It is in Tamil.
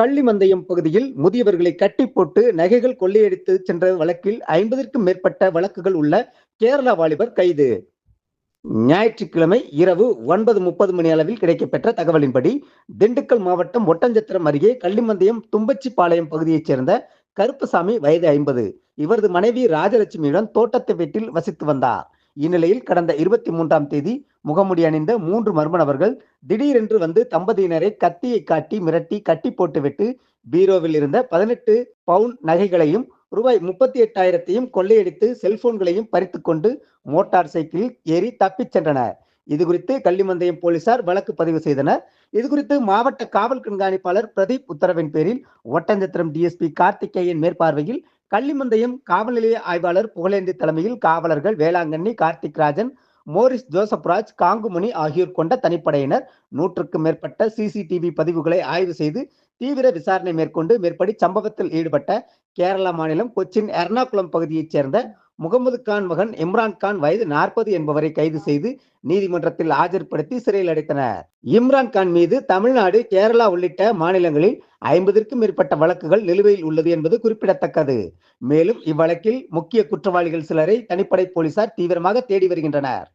கள்ளிமந்தயம் பகுதியில் முதியவர்களை கட்டி போட்டு நகைகள் கொள்ளையடித்து சென்ற வழக்கில் ஐம்பதற்கும் மேற்பட்ட வழக்குகள் உள்ள கேரளா வாலிபர் கைது. ஞாயிற்றுக்கிழமை இரவு ஒன்பது முப்பது மணி அளவில் கிடைக்கப்பெற்ற தகவலின்படி திண்டுக்கல் மாவட்டம் ஒட்டஞ்சத்திரம் அருகே கள்ளிமந்தயம் தும்பச்சிபாளையம் பகுதியைச் சேர்ந்த கருப்புசாமி வயது ஐம்பது. இவரது மனைவி ராஜலட்சுமியுடன் தோட்டத்தை வீட்டில் வசித்து வந்தார். இந்நிலையில் கடந்த இருபத்தி மூன்றாம் தேதி முகமுடி அணிந்த மூன்று மர்ம நபர்கள் திடீரென்று வந்து தம்பதியினரை கத்தியை காட்டி மிரட்டி கட்டி போட்டுவிட்டு பீரோவில் இருந்த பதினெட்டு பவுன் நகைகளையும் ரூபாய் முப்பத்தி எட்டாயிரத்தையும் கொள்ளையடித்து செல்போன்களையும் பறித்து கொண்டு மோட்டார் சைக்கிளில் ஏறி தப்பிச் சென்றனர். இது குறித்து கள்ளிமந்தயம் போலீசார் வழக்கு பதிவு செய்தனர். இது குறித்து மாவட்ட காவல் கண்காணிப்பாளர் பிரதீப் உத்தரவின் பேரில் ஒட்டஞ்சத்திரம் டிஎஸ்பி கார்த்திகேயன் மேற்பார்வையில் கள்ளிமந்தயம் காவல் நிலைய ஆய்வாளர் புகழேந்தி தலைமையில் காவலர்கள் வேளாங்கண்ணி கார்த்திக் ராஜன் மோரிஸ் ஜோசப்ராஜ் காங்குமணி ஆகியோர் கொண்ட தனிப்படையினர். நூற்றுக்கும் மேற்பட்ட சிசிடிவி பதிவுகளை ஆய்வு செய்து தீவிர விசாரணை மேற்கொண்டு மேற்படி சம்பவத்தில் ஈடுபட்ட கேரளா மாநிலம் கொச்சின் எர்ணாகுளம் பகுதியைச் சேர்ந்த முகமது கான் மகன் இம்ரான் கான் வயது நாற்பது என்பவரை கைது செய்து நீதிமன்றத்தில் ஆஜர்படுத்தி சிறையில் அடைத்தனர். இம்ரான் கான் மீது தமிழ்நாடு கேரளா உள்ளிட்ட மாநிலங்களில் ஐம்பதிற்கும் மேற்பட்ட வழக்குகள் நிலுவையில் உள்ளது என்பது குறிப்பிடத்தக்கது. மேலும் இவ்வழக்கில் முக்கிய குற்றவாளிகள் சிலரை தனிப்படை போலீசார் தீவிரமாக தேடி வருகின்றனர்.